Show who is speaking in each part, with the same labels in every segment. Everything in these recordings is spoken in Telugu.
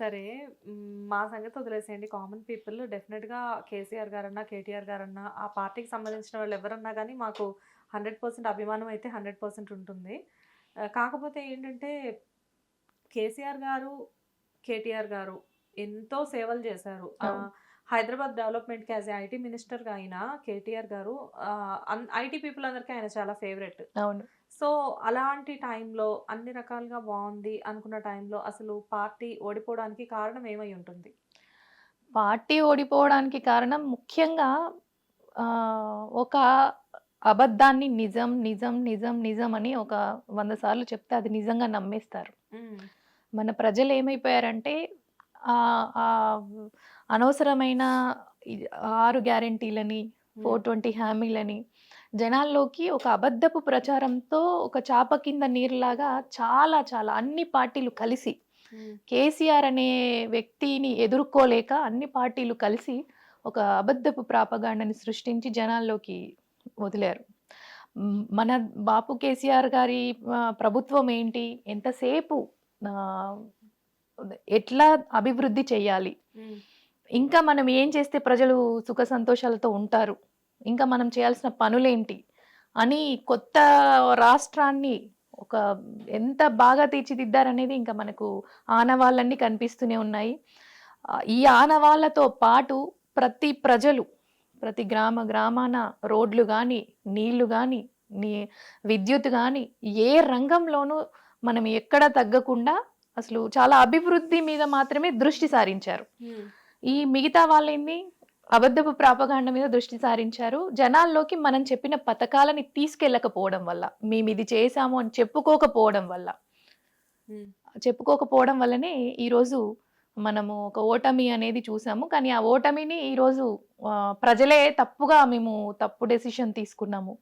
Speaker 1: సరే. మ్, సంగతి వదిలేసేయండి. కామన్ పీపుల్ డెఫినెట్గా కేసీఆర్ గారన్నా కేటీఆర్ గారన్నా ఆ పార్టీకి సంబంధించిన వాళ్ళు ఎవరన్నా కానీ మాకు హండ్రెడ్ పర్సెంట్ అభిమానం అయితే హండ్రెడ్ పర్సెంట్ ఉంటుంది. కాకపోతే ఏంటంటే కేసీఆర్ గారు కేటీఆర్ గారు ఎంతో సేవలు చేశారు. హైదరాబాద్ డెవలప్మెంట్కి యాజ్ ఐటీ మినిస్టర్గా అయిన కేటీఆర్ గారు ఐటీ పీపుల్ అందరికీ ఆయన చాలా ఫేవరెట్.
Speaker 2: అవును.
Speaker 1: సో అలాంటి టైంలో అన్ని రకాలుగా బాగుంది అనుకున్న టైంలో అసలు పార్టీ ఓడిపోవడానికి కారణం ఏమై ఉంటుంది?
Speaker 2: పార్టీ ఓడిపోవడానికి కారణం ముఖ్యంగా ఒక అబద్ధాన్ని నిజం నిజం నిజం నిజం అని ఒక వంద సార్లు చెప్తే అది నిజంగా నమ్మేస్తారు. మన ప్రజలు ఏమైపోయారంటే అనవసరమైన ఆరు గ్యారంటీలని ఫోర్ ట్వంటీ హామీలని జనాల్లోకి ఒక అబద్ధపు ప్రచారంతో ఒక చాప కింద నీరులాగా చాలా చాలా అన్ని పార్టీలు కలిసి కేసీఆర్ అనే వ్యక్తిని ఎదుర్కోలేక అన్ని పార్టీలు కలిసి ఒక అబద్ధపు ప్రాపగాండని సృష్టించి జనాల్లోకి వదిలారు. మన బాపు కేసీఆర్ గారి ప్రభుత్వం ఏంటి? ఎంతసేపు ఎట్లా అభివృద్ధి చేయాలి? ఇంకా మనం ఏం చేస్తే ప్రజలు సుఖ సంతోషాలతో ఉంటారు? ఇంకా మనం చేయాల్సిన పనులేంటి అని కొత్త రాష్ట్రాన్ని ఒక ఎంత బాగా తీర్చిదిద్దారనేది ఇంకా మనకు ఆనవాళ్ళన్నీ కనిపిస్తూనే ఉన్నాయి. ఈ ఆనవాళ్ళతో పాటు ప్రతి ప్రజలు ప్రతి గ్రామ గ్రామాన రోడ్లు కానీ నీళ్ళు కానీ నీ విద్యుత్ కానీ ఏ రంగంలోనూ మనం ఎక్కడ తగ్గకుండా అసలు చాలా అభివృద్ధి మీద మాత్రమే దృష్టి సారించారు. ఈ మిగతా వాళ్ళేంది? అబద్ధపు ప్రాపగాండ మీద దృష్టి సారించారు. జనాల్లోకి మనం చెప్పిన పథకాలని తీసుకెళ్ళకపోవడం వల్ల మేము ఇది చేశాము అని చెప్పుకోకపోవడం వల్ల. చెప్పుకోకపోవడం వల్లనే ఈరోజు మనము ఒక ఓటమి అనేది చూసాము. కానీ ఆ ఓటమిని ఈరోజు ప్రజలే తప్పుగా మేము తప్పు డెసిషన్ తీసుకున్నాము.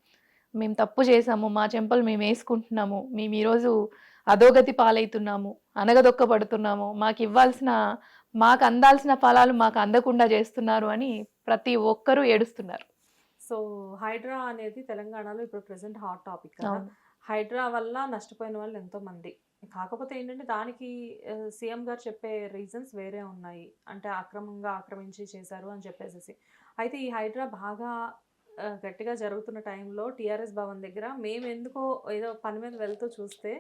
Speaker 2: మేము తప్పు చేసాము మా చెంపలు మేము వేసుకుంటున్నాము. మేము ఈరోజు అధోగతి పాలవుతున్నాము అనగదొక్కబడుతున్నాము. మాకు ఇవ్వాల్సిన మాకు అందాల్సిన ఫలాలు మాకు అందకుండా చేస్తున్నారు అని ప్రతి ఒక్కరూ ఏడుస్తున్నారు.
Speaker 1: సో హైడ్రా అనేది తెలంగాణలో ఇప్పుడు ప్రెసెంట్ హాట్ టాపిక్ కదా. హైడ్రా వల్ల నష్టపోయిన వాళ్ళు ఎంతో మంది కాకపోతే ఏంటంటే దానికి సీఎం గారు చెప్పే రీజన్స్ వేరే ఉన్నాయి. అంటే అక్రమంగా ఆక్రమించి చేశారు అని చెప్పేసి అయితే ఈ హైడ్రా బాగా గట్టిగా జరుగుతున్న టైంలో టీఆర్ఎస్ భవన్ దగ్గర మేము ఎందుకో ఏదో పని మీద వెళ్తూ చూస్తే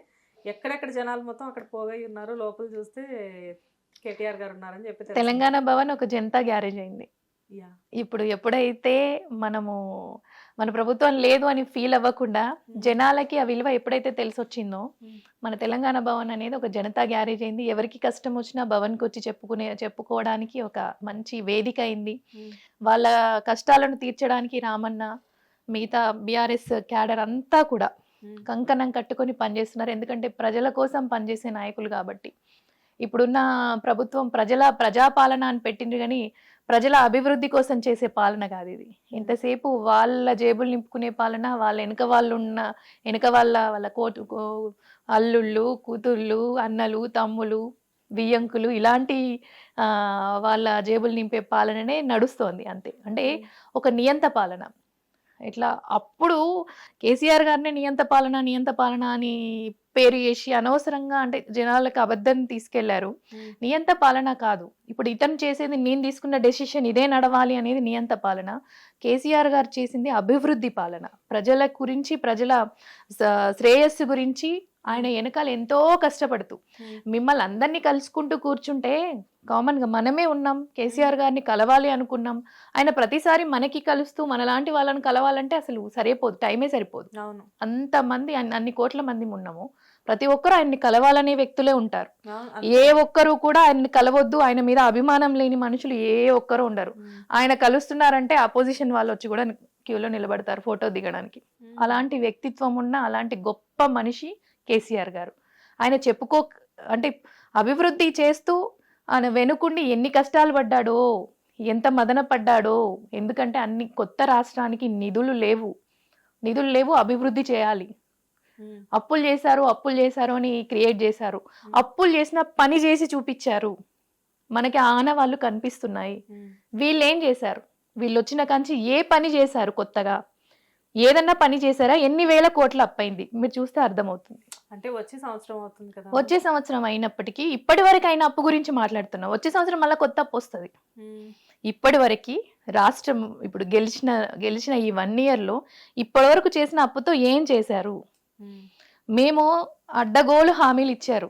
Speaker 1: ఎక్కడెక్కడ జనాలు మొత్తం అక్కడ పోగై ఉన్నారు లోపల చూస్తే కేటీఆర్ గారు ఉన్నారని చెప్పి.
Speaker 2: తెలంగాణ భవన్ ఒక జనతా గ్యారేజ్ అయింది ఇప్పుడు ఎప్పుడైతే మనము మన ప్రభుత్వం లేదు అని ఫీల్ అవ్వకుండా జనాలకి ఆ విలువ ఎప్పుడైతే తెలిసొచ్చిందో
Speaker 1: Hmm.
Speaker 2: మన తెలంగాణ భవన్ అనేది ఒక జనతా గ్యారేజ్ అయింది ఎవరికి కష్టం వచ్చినా భవన్కి వచ్చి చెప్పుకునే చెప్పుకోవడానికి ఒక మంచి వేదిక అయింది. వాళ్ళ కష్టాలను తీర్చడానికి రామన్న మిగతా బీఆర్ఎస్ క్యాడర్ అంతా కూడా. కంకణం కట్టుకొని పనిచేస్తున్నారు ఎందుకంటే ప్రజల కోసం పనిచేసే నాయకులు కాబట్టి ఇప్పుడున్న ప్రభుత్వం ప్రజల ప్రజాపాలన అని పెట్టిండ్రు కానీ ప్రజల అభివృద్ధి కోసం చేసే పాలన కాదు ఇది. ఎంతసేపు వాళ్ళ జేబులు నింపుకునే పాలన వాళ్ళ వెనక వాళ్ళు ఉన్న వెనక వాళ్ళ వాళ్ళ కోటు అల్లుళ్ళు కూతుళ్ళు అన్నలు తమ్ములు బియ్యంకులు ఇలాంటి వాళ్ళ జేబులు నింపే పాలననే నడుస్తోంది అంతే. అంటే ఒక నియంత పాలన. ఇట్లా అప్పుడు కేసీఆర్ గారిని నియంత పాలన నియంత పాలన అని పేరు చేసి అనవసరంగా అంటే జనాలకు అబద్ధం తీసుకెళ్ళారు.
Speaker 1: Hmm.
Speaker 2: నియంత పాలన కాదు. ఇప్పుడు ఇతను చేసేది నేను తీసుకున్న డెసిషన్ ఇదే నడవాలి అనేది నియంత పాలన. కేసీఆర్ గారు చేసింది అభివృద్ధి పాలన. ప్రజల గురించి ప్రజల శ్రేయస్సు గురించి ఆయన వెనకాల ఎంతో కష్టపడుతూ. మిమ్మల్ని అందరినీ కలుసుకుంటూ కూర్చుంటే కామన్గా మనమే ఉన్నాం. కేసీఆర్ గారిని కలవాలి అనుకున్నాం. ఆయన ప్రతిసారి మనకి కలుస్తూ మనలాంటి వాళ్ళని కలవాలంటే అసలు సరిపోదు. టైమే సరిపోదు.
Speaker 1: అవును.
Speaker 2: అంతమంది అన్ని అన్ని కోట్ల మంది ఉన్నాము. ప్రతి ఒక్కరు ఆయన్ని కలవాలనే వ్యక్తులే ఉంటారు ఏ ఒక్కరు కూడా ఆయన్ని కలవద్దు ఆయన మీద అభిమానం లేని మనుషులు ఏ ఒక్కరు ఉండరు. ఆయన కలుస్తున్నారంటే అపోజిషన్ వాళ్ళు వచ్చి కూడా క్యూలో నిలబడతారు ఫోటో దిగడానికి. అలాంటి వ్యక్తిత్వం ఉన్న అలాంటి గొప్ప మనిషి కేసీఆర్ గారు ఆయన చెప్పుకో అంటే అభివృద్ధి చేస్తూ ఆయన వెనుకుండి ఎన్ని కష్టాలు పడ్డాడో ఎంత మదన పడ్డాడో ఎందుకంటే అన్ని కొత్త రాష్ట్రానికి నిధులు లేవు నిధులు లేవు అభివృద్ధి చేయాలి. అప్పులు చేశారు అప్పులు చేశారు అని క్రియేట్ చేశారు. అప్పులు చేసిన పని చేసి చూపించారు. మనకి ఆనవాళ్ళు కనిపిస్తున్నాయి. వీళ్ళు ఏం చేశారు వీళ్ళు వచ్చిన కంచి ఏ పని చేశారు కొత్తగా? ఏదన్నా పని చేశారా? ఎన్ని వేల కోట్ల అప్పైంది మీరు చూస్తే అర్థమవుతుంది.
Speaker 1: అంటే వచ్చే సంవత్సరం అవుతుంది కదా.
Speaker 2: వచ్చే సంవత్సరం అయినప్పటికీ ఇప్పటి వరకు అయిన అప్పు గురించి మాట్లాడుతున్నాం వచ్చే సంవత్సరం మళ్ళీ కొత్త అప్పు వస్తుంది. ఇప్పటి వరకు రాష్ట్రం ఇప్పుడు గెలిచిన గెలిచిన ఈ వన్ ఇయర్లో ఇప్పటి వరకు చేసిన అప్పుతో ఏం చేశారు? మేము అడ్డగోలు హామీలు ఇచ్చారు.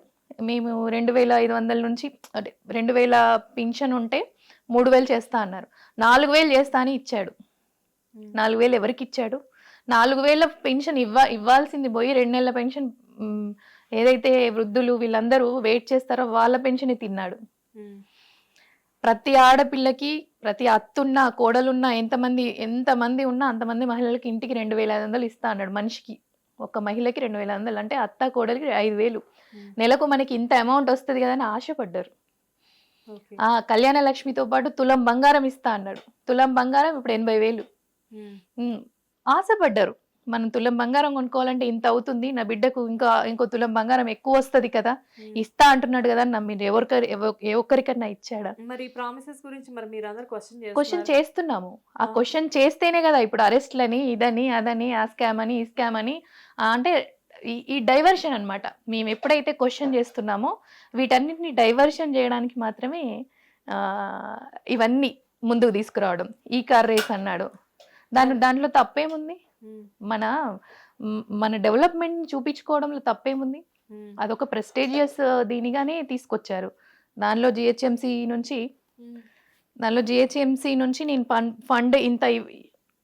Speaker 2: మేము రెండు వేల ఐదు వందల నుంచి అంటే రెండు వేల పింఛన్ ఉంటే మూడు వేలు చేస్తా అన్నారు. నాలుగు వేలు చేస్తా అని ఇచ్చాడు. నాలుగు వేలు ఎవరికి ఇచ్చాడు? నాలుగు వేల పెన్షన్ ఇవ్వ ఇవ్వాల్సింది పోయి రెండు నెలల పెన్షన్ ఏదైతే వృద్ధులు వీళ్ళందరూ వెయిట్ చేస్తారో వాళ్ళ పెన్షన్ తిన్నాడు. ప్రతి ఆడపిల్లకి ప్రతి అత్తున్నా కోడలున్నా ఎంతమంది ఎంతమంది ఉన్నా అంతమంది మహిళలకి ఇంటికి రెండు వేల ఐదు వందలు ఇస్తా అన్నాడు మనిషికి. ఒక మహిళకి రెండు వేల వందలు అంటే అత్త కోడలికి ఐదు వేలు. నెలకు మనకి ఇంత అమౌంట్ వస్తుంది కదా అని ఆశపడ్డారు. ఆ కళ్యాణ లక్ష్మితో పాటు తులం బంగారం ఇస్తా అన్నాడు. తులం బంగారం ఇప్పుడు ఎనభై వేలు. ఆశపడ్డారు. మనం తులం బంగారం కొనుక్కోవాలంటే ఇంత అవుతుంది నా బిడ్డకు ఇంకా ఇంకో తులం బంగారం ఎక్కువ వస్తుంది కదా. ఇస్తా అంటున్నాడు కదా నమ్మి ఎవరికరి ఎవ- ఏ ఒక్కరికన్నా ఇచ్చాడా?
Speaker 1: మరి ప్రామిసెస్ గురించి మరి మీరు అందరు క్వశ్చన్
Speaker 2: క్వశ్చన్ చేస్తున్నాము. ఆ. క్వశ్చన్ చేస్తేనే కదా ఇప్పుడు అరెస్ట్లని ఇదని అదని ఆ స్కామ్ అని ఈ స్కామ్ అని అంటే ఈ- డైవర్షన్ అన్నమాట. మేము ఎప్పుడైతే క్వశ్చన్ చేస్తున్నామో వీటన్నిటిని డైవర్షన్ చేయడానికి మాత్రమే ఇవన్నీ ముందుకు తీసుకురావడం. ఈ కార్ రేస్ అన్నాడు. దాని దాంట్లో తప్పేముంది? మన మన డెవలప్మెంట్ చూపించుకోవడంలో తప్పేముంది? అదొక ప్రెస్టేజియస్ దీనిగానే తీసుకొచ్చారు. దానిలో జిహెచ్ఎంసి నుంచి దానిలో జిహెచ్ఎంసి నుంచి నేను ఫండ్ ఇంత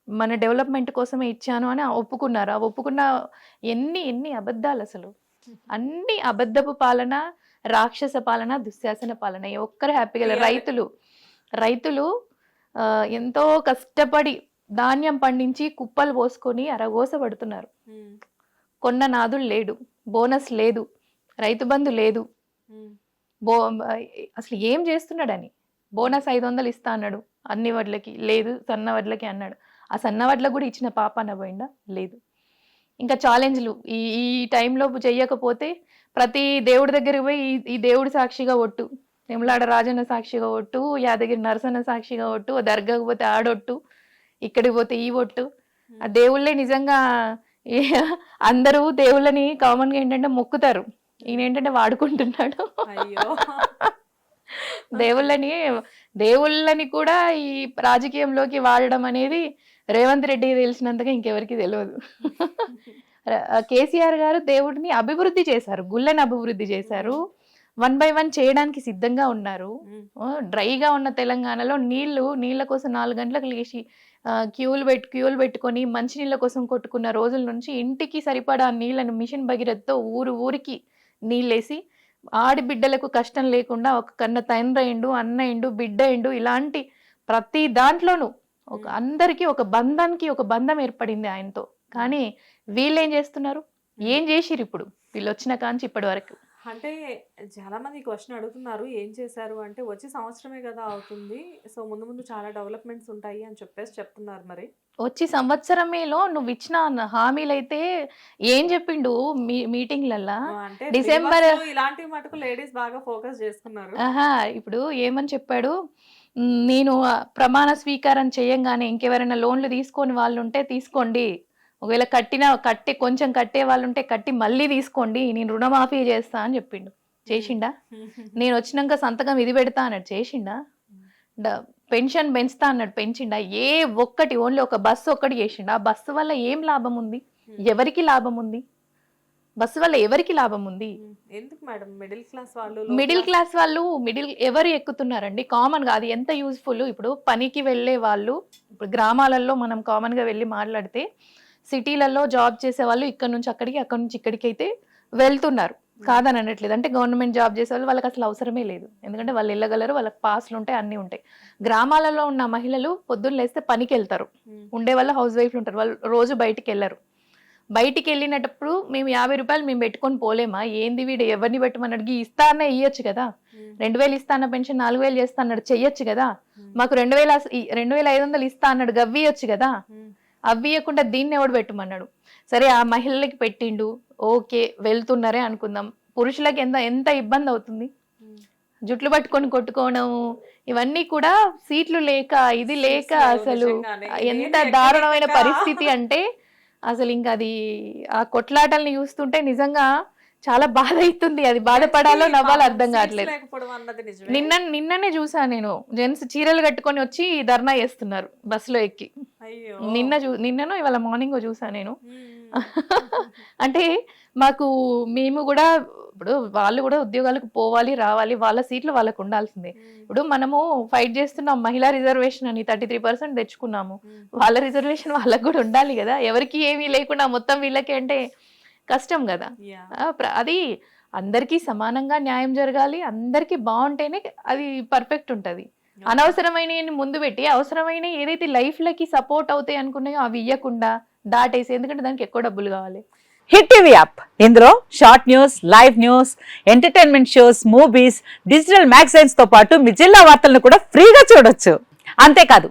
Speaker 2: మన డెవలప్మెంట్ కోసమే ఇచ్చాను అని ఒప్పుకున్నారు. ఆ ఒప్పుకున్న ఎన్ని ఎన్ని అబద్ధాలు అసలు? అన్ని అబద్ధపు పాలన రాక్షస పాలన దుశ్శాసన పాలన. ఒక్కరు హ్యాపీగా రైతులు రైతులు ఎంతో కష్టపడి ధాన్యం పండించి కుప్పలు పోసుకొని అరగోస పడుతున్నారు. కొన్న నాదులు లేడు. బోనస్ లేదు. రైతు బంధు లేదు. బో అసలు ఏం చేస్తున్నాడని. బోనస్ ఐదు వందలు ఇస్తా అన్నాడు. అన్ని వడ్లకి లేదు సన్న వడ్లకి అన్నాడు. ఆ సన్న వడ్లకు కూడా ఇచ్చిన పాప అనబోయిందా లేదు. ఇంకా ఛాలెంజ్లు. ఈ ఈ టైంలో చెయ్యకపోతే ప్రతి దేవుడి దగ్గరికి పోయి ఈ- ఈ దేవుడి సాక్షిగా ఒట్టు. నిమ్లాడ రాజన్న సాక్షిగా ఒట్టు యాదగిరి నరసన్న సాక్షిగా ఒట్టు దర్గాకు పోతే ఆడొట్టు. ఇక్కడికి పోతే ఈ ఒట్టు ఆ దేవుళ్ళే నిజంగా అందరూ దేవుళ్ళని కామన్గా ఏంటంటే మొక్కుతారు. ఈయన ఏంటంటే వాడుకుంటున్నాడు. దేవుళ్ళని దేవుళ్ళని కూడా ఈ రాజకీయంలోకి వాడడం అనేది రేవంత్ రెడ్డికి తెలిసినంతగా ఇంకెవరికి తెలియదు. కేసీఆర్ గారు దేవుడిని అభివృద్ధి చేశారు. గుళ్ళని అభివృద్ధి చేశారు. వన్ బై వన్ చేయడానికి సిద్ధంగా ఉన్నారు. డ్రైగా ఉన్న తెలంగాణలో నీళ్ళు నీళ్ళ కోసం నాలుగు గంటలకు లేచి క్యూలు పెట్టి క్యూలు పెట్టుకొని మంచినీళ్ళ కోసం కొట్టుకున్న రోజుల నుంచి ఇంటికి సరిపడా నీళ్ళను మిషన్ భగీరథతో ఊరు ఊరికి నీళ్ళేసి ఆడబిడ్డలకు కష్టం లేకుండా ఒక కన్న తండ్రి అయిండు అన్న అయిండు బిడ్డ అయిండు ఇలాంటి ప్రతి దాంట్లోనూ ఒక అందరికీ ఒక బంధానికి ఒక బంధం ఏర్పడింది ఆయనతో. కానీ వీళ్ళు ఏం చేస్తున్నారు ఏం చేసిరు ఇప్పుడు? వీళ్ళు వచ్చిన కాంచి ఇప్పటి వరకు.
Speaker 1: అంటే చాలా మంది క్వశ్చన్ అడుగుతున్నారు ఏం చేశారు అంటే వచ్చే సంవత్సరమే కదా అవుతుంది. సో ముందు ముందు చాలా డెవలప్మెంట్స్ ఉంటాయి అని చెప్పేసి చెప్తున్నారు మరి.
Speaker 2: వచ్చి సంవత్సరమేలో నువ్వు ఇచ్చిన హామీలైతే ఏం చెప్పిండు మీ మీటింగ్లల్లా?
Speaker 1: అంటే
Speaker 2: డిసెంబర్-
Speaker 1: ఇలాంటి మటుకు లేడీస్ బాగా ఫోకస్ చేసుకున్నారు
Speaker 2: ఇప్పుడు ఏమని చెప్పాడు? "మ్, నేను ప్రమాణ స్వీకారం చేయంగానే ఇంకెవరైనా లోన్లు తీసుకొని వాళ్ళు ఉంటే తీసుకోండి. ఒకవేళ కట్టిన కట్టి కొంచెం కట్టే వాళ్ళు ఉంటే కట్టి మళ్ళీ తీసుకోండి నేను రుణమాఫీ చేస్తా అని చెప్పిండు. చేసిండా? నేను వచ్చినాక సంతకం ఇది పెడతా అన్నాడు. చేసిండా? పెన్షన్ పెంచుతా అన్నాడు. పెంచిండా? ఏ ఒక్కటి ఓన్లీ ఒక బస్సు ఒక్కటి చేసిండా? ఆ బస్సు వల్ల ఏం లాభం ఉంది? ఎవరికి లాభం ఉంది? బస్సు వల్ల ఎవరికి లాభం ఉంది?
Speaker 1: ఎందుకు మేడం? మిడిల్ క్లాస్ వాళ్ళు
Speaker 2: మిడిల్ క్లాస్ వాళ్ళు మిడిల్ ఎవరు ఎక్కుతున్నారండి? కామన్గా అది ఎంత యూజ్ఫుల్ ఇప్పుడు పనికి వెళ్ళే వాళ్ళు ఇప్పుడు గ్రామాలలో మనం కామన్గా వెళ్ళి మాట్లాడితే సిటీలలో జాబ్ చేసే వాళ్ళు ఇక్కడ నుంచి అక్కడికి అక్కడ నుంచి ఇక్కడికి అయితే వెళ్తున్నారు. కాదని అనట్లేదు. అంటే గవర్నమెంట్ జాబ్ చేసే వాళ్ళు వాళ్ళకి అసలు అవసరమే లేదు. ఎందుకంటే వాళ్ళు వెళ్ళగలరు వాళ్ళకి పాస్లు ఉంటాయి అన్నీ ఉంటాయి. గ్రామాలలో ఉన్న మహిళలు పొద్దున్న లేస్తే పనికి వెళ్తారు. ఉండే వాళ్ళు హౌస్ వైఫ్లు ఉంటారు. వాళ్ళు రోజు బయటికి వెళ్ళరు. బయటికి వెళ్ళినప్పుడు మేము యాభై రూపాయలు మేము పెట్టుకొని పోలేమా? ఏంది వీడు? ఎవరిని పెట్టమన్నాడు "గీ ఇస్తా అన్న ఇయ్యొచ్చు కదా. రెండు వేలు ఇస్తా అన్న పెన్షన్ నాలుగు వేలు చేస్తా అన్నాడు చెయ్యొచ్చు కదా. మాకు రెండు వేల రెండు వేల ఐదు వందలు ఇస్తా అన్నాడు గవ్వియొచ్చు కదా. అవి ఇవ్వకుండా దీన్ని ఎవడు పెట్టమన్నాడు సరే ఆ మహిళలకి పెట్టిండు ఓకే వెళ్తున్నారే అనుకుందాం పురుషులకి ఎంత ఎంత ఇబ్బంది అవుతుంది. జుట్లు పట్టుకొని కొట్టుకోవడం ఇవన్నీ కూడా సీట్లు లేక ఇది లేక అసలు. ఎంత దారుణమైన పరిస్థితి అంటే అసలు ఇంకా అది ఆ కొట్లాటల్ని చూస్తుంటే నిజంగా చాలా బాధ అవుతుంది. అది బాధపడాలో నవ్వాలో అర్థం కావట్లేదు. నిన్న నిన్ననే చూసా నేను. జెంట్స్ చీరలు కట్టుకొని వచ్చి ధర్నా చేస్తున్నారు బస్సులో ఎక్కి. నిన్న చూ నిన్ననో ఇవాళ మార్నింగ్ చూసా నేను. అంటే మాకు మేము కూడా ఇప్పుడు వాళ్ళు కూడా ఉద్యోగాలకు పోవాలి రావాలి వాళ్ళ సీట్లు వాళ్ళకు ఉండాల్సిందే. ఇప్పుడు మనము ఫైట్ చేస్తున్నాం మహిళా రిజర్వేషన్ అని థర్టీ త్రీ పర్సెంట్ తెచ్చుకున్నాము. వాళ్ళ రిజర్వేషన్ వాళ్ళకు కూడా ఉండాలి కదా. ఎవరికి ఏమీ లేకుండా మొత్తం వీళ్ళకి అంటే కష్టం కదా. అది అందరికీ సమానంగా న్యాయం జరగాలి అందరికీ బాగుంటేనే అది పర్ఫెక్ట్ ఉంటది. అనవసరమైన ముందు పెట్టి అవసరమైన ఏదైతే లైఫ్ లకి సపోర్ట్ అవుతాయి అనుకున్నాయో అవి ఇవ్వకుండా దాటేసి ఎందుకంటే దానికి ఎక్కువ డబ్బులు కావాలి.
Speaker 3: Hit TV app. ఇందులో short news live news entertainment shows movies digital మ్యాగజైన్స్తో పాటు మీ జిల్లా వార్తలను కూడా ఫ్రీగా చూడొచ్చు. అంతేకాదు